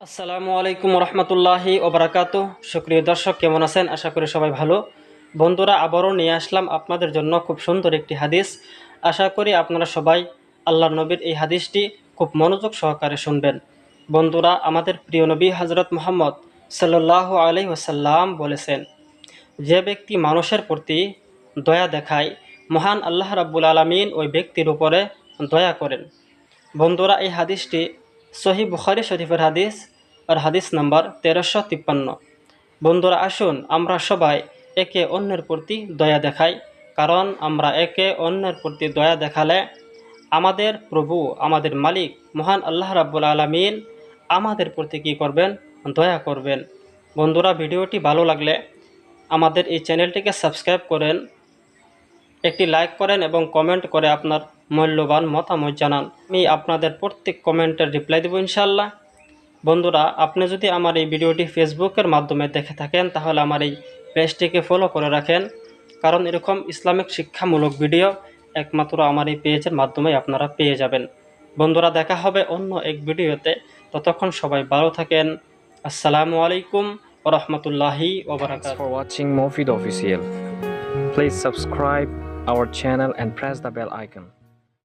আসসালামু আলাইকুম রহমতুল্লাহি ওবরাকাত। সুপ্রিয় দর্শক, কেমন আছেন? আশা করি সবাই ভালো। বন্ধুরা, আবারও নিয়ে আসলাম আপনাদের জন্য খুব সুন্দর একটি হাদিস। আশা করি আপনারা সবাই আল্লাহ নবীর এই হাদিসটি খুব মনোযোগ সহকারে শুনবেন। বন্ধুরা, আমাদের প্রিয় নবী হজরত মোহাম্মদ সাল্লাহ আলহি ওসাল্লাম বলেছেন, যে ব্যক্তি মানুষের প্রতি দয়া দেখায়, মহান আল্লাহ রাব্বুল আলমিন ওই ব্যক্তির উপরে দয়া করেন। বন্ধুরা, এই হাদিসটি সহি বুখারি শরীফের হাদিস আর হাদিস নাম্বার তেরোশো তিপ্পান্ন। বন্ধুরা, আসুন আমরা সবাই একে অন্যের প্রতি দয়া দেখাই, কারণ আমরা একে অন্যের প্রতি দয়া দেখালে আমাদের প্রভু, আমাদের মালিক, মহান আল্লাহ রাব্বুল আলমিন আমাদের প্রতি কী করবেন? দয়া করবেন। বন্ধুরা, ভিডিওটি ভালো লাগলে আমাদের এই চ্যানেলটিকে সাবস্ক্রাইব করেন একটি লাইক করেন এবং কমেন্ট করে আপনার মূল্যবান মতামত জানান। আমি আপনাদের প্রত্যেক কমেন্টের রিপ্লাই দেবো ইনশাল্লাহ বন্ধুরা, আপনি যদি আমার এই ভিডিওটি ফেসবুকের মাধ্যমে দেখে থাকেন, তাহলে আমার এই পেজটিকে ফলো করে রাখেন। কারণ এরকম ইসলামিক শিক্ষামূলক ভিডিও একমাত্র আমার এই পেজের মাধ্যমে আপনারা পেয়ে যাবেন। বন্ধুরা, দেখা হবে অন্য এক ভিডিওতে। ততক্ষণ সবাই ভালো থাকেন। আসসালামু আলাইকুম রহমতুল্লাহি ওবরাকাত Thanks for watching Mofid Official. Our channel and press the bell icon.